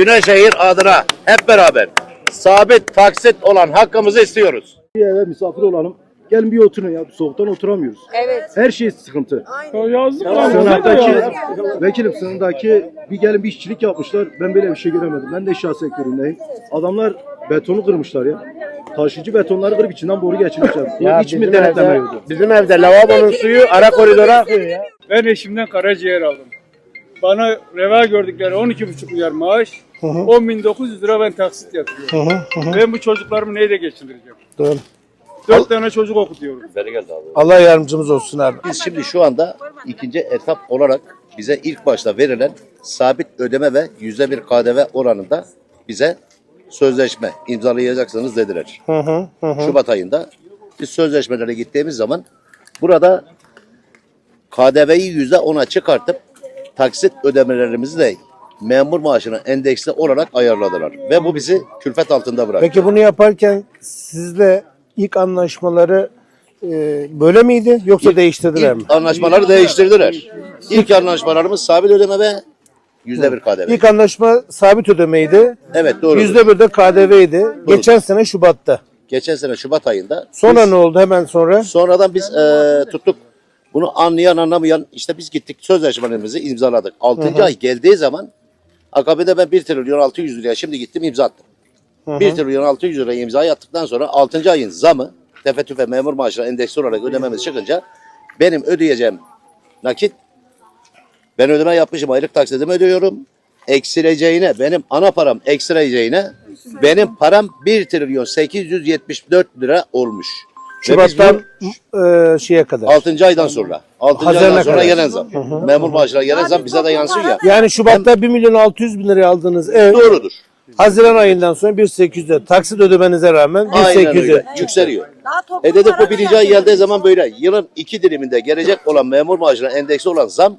Güneyşehir adına hep beraber sabit taksit olan hakkımızı istiyoruz. Bir eve misafir olalım. Gelin bir oturun ya. Soğuktan oturamıyoruz. Evet. Her şey sıkıntı. Ya yazık lan. Sınırdaki, vekilim sınırdaki bir gelin bir işçilik yapmışlar. Ben böyle bir şey göremedim. Ben de inşaat sektöründeyim. Adamlar betonu kırmışlar ya. Taşıyıcı betonları kırıp içinden boru geçirmişler. Bu hiç mi denetlemiyordu? bizim evde lavabonun suyu ara koridora akıyor ya. Ben eşimden karaciğer aldım. Bana reva gördükleri 12,5 milyar maaş, 10.900 lira ben taksit yatırıyorum. Ben bu çocuklarımı neyle geçindireceğim? Doğru. Dört tane çocuk okutuyorum. Allah yardımcımız olsun abi. Biz şimdi şu anda ikinci etap olarak bize ilk başta verilen sabit ödeme ve yüzde bir KDV oranında bize sözleşme imzalayacaksınız dediler. Hı hı, hı hı. Şubat ayında biz sözleşmelere gittiğimiz zaman burada KDV'yi yüzde ona çıkartıp taksit ödemelerimizi de memur maaşına endeksli olarak ayarladılar. Ve bu bizi külfet altında bıraktı. Peki bunu yaparken sizle ilk anlaşmaları e, böyle miydi yoksa değiştirdiler mi? İlk anlaşmaları değiştirdiler. İlk anlaşmalarımız sabit ödeme ve yüzde bir KDV. İlk anlaşma sabit ödemeydi. Evet doğru. Yüzde bir de KDV'ydi. Geçen sene Şubat'ta. Geçen sene Şubat ayında. Sonra biz- ne oldu hemen sonra? Sonradan biz e, tuttuk. Bunu anlayan anlamayan işte biz gittik sözleşmelerimizi imzaladık. 6. ay geldiği zaman akabinde ben 1 trilyon 600 liraya şimdi gittim imza attım. 1 trilyon 600 liraya imza attıktan sonra 6. ayın zamı tefe memur maaşına endeksli olarak ödememiz çıkınca benim ödeyeceğim nakit ben ödeme yapmışım aylık taksitimi ödüyorum. Eksileceğine benim ana param eksileceğine benim param 1 trilyon 874 lira olmuş. Ve biz Şubat'tan e, şeye kadar. 6. aydan sonra. 6. Haziran'a aydan sonra kadar. gelen zam. Memur maaşına gelen zam bize de yansıyor ya. Yani Şubat'ta 1 milyon 600 bin liraya aldığınız ev Doğrudur. Haziran ayından sonra 1.800'e taksit ödemenize rağmen Aynen 1.800'e. öyle. Yükseliyor. Daha E dedik bu zararı birinci ay geldiği zaman böyle. Yılın iki diliminde gelecek olan memur maaşına endeksi olan zam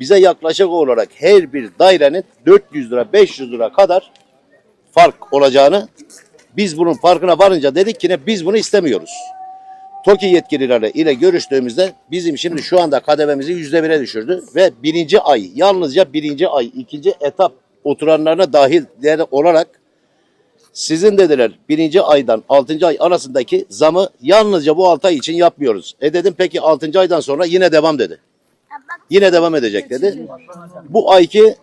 bize yaklaşık olarak her bir dairenin 400 lira 500 lira kadar fark olacağını biz bunun farkına varınca dedik ki ne biz bunu istemiyoruz. TOKİ yetkilileri ile görüştüğümüzde bizim şimdi şu anda KDV'mizi yüzde bire düşürdü ve birinci ay yalnızca birinci ay ikinci etap oturanlarına dahil olarak sizin dediler birinci aydan altıncı ay arasındaki zamı yalnızca bu altı ay için yapmıyoruz. E dedim peki altıncı aydan sonra yine devam dedi. Yine devam edecek dedi. Bu ayki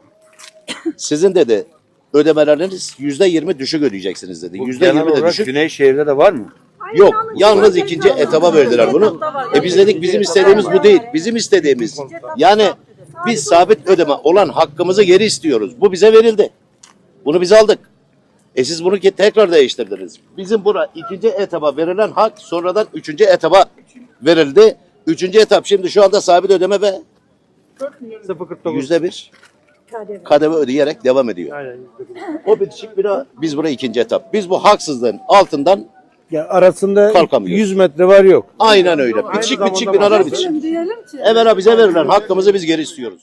sizin dedi ödemeleriniz yüzde yirmi düşük ödeyeceksiniz dedi. Yüzde yirmi de düşük. Güneyşehir'de de var mı? Yok. Yalnız ikinci etaba verdiler bunu. E biz dedik bizim istediğimiz bu değil. Bizim istediğimiz yani biz sabit ödeme olan hakkımızı geri istiyoruz. Bu bize verildi. Bunu biz aldık. E siz bunu ki tekrar değiştirdiniz. Bizim bura ikinci etaba verilen hak sonradan üçüncü etaba verildi. Üçüncü etap şimdi şu anda sabit ödeme ve yüzde bir kademe ödeyerek devam ediyor. O bitişik bira biz buraya ikinci etap. Biz bu haksızlığın altından Ya arasında Kalkamıyoruz. 100 metre var yok. Aynen öyle. Bitişik bitişik binalar bitişik. Evvela bize verilen hakkımızı biz geri istiyoruz.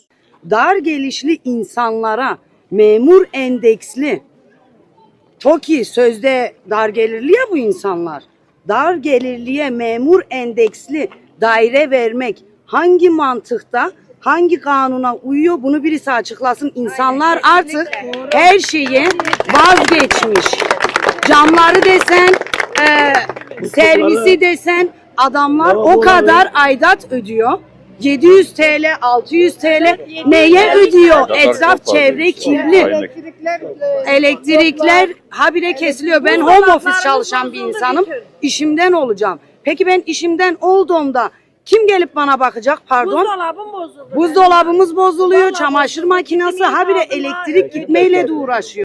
Dar gelişli insanlara memur endeksli TOKİ sözde dar gelirli ya bu insanlar. Dar gelirliye memur endeksli daire vermek hangi mantıkta hangi kanuna uyuyor bunu birisi açıklasın. İnsanlar artık her şeyi vazgeçmiş. Camları desen, e, servisi desen adamlar o kadar aidat ödüyor. 700 TL, 600 TL neye ödüyor? Etraf çevre kirli. Elektrikler habire kesiliyor. Ben home office çalışan bir insanım. İşimden olacağım. Peki ben işimden olduğumda kim gelip bana bakacak? Pardon. Buzdolabım bozuldu. Buzdolabımız bozuluyor, çamaşır makinesi habire elektrik gitmeyle de uğraşıyor.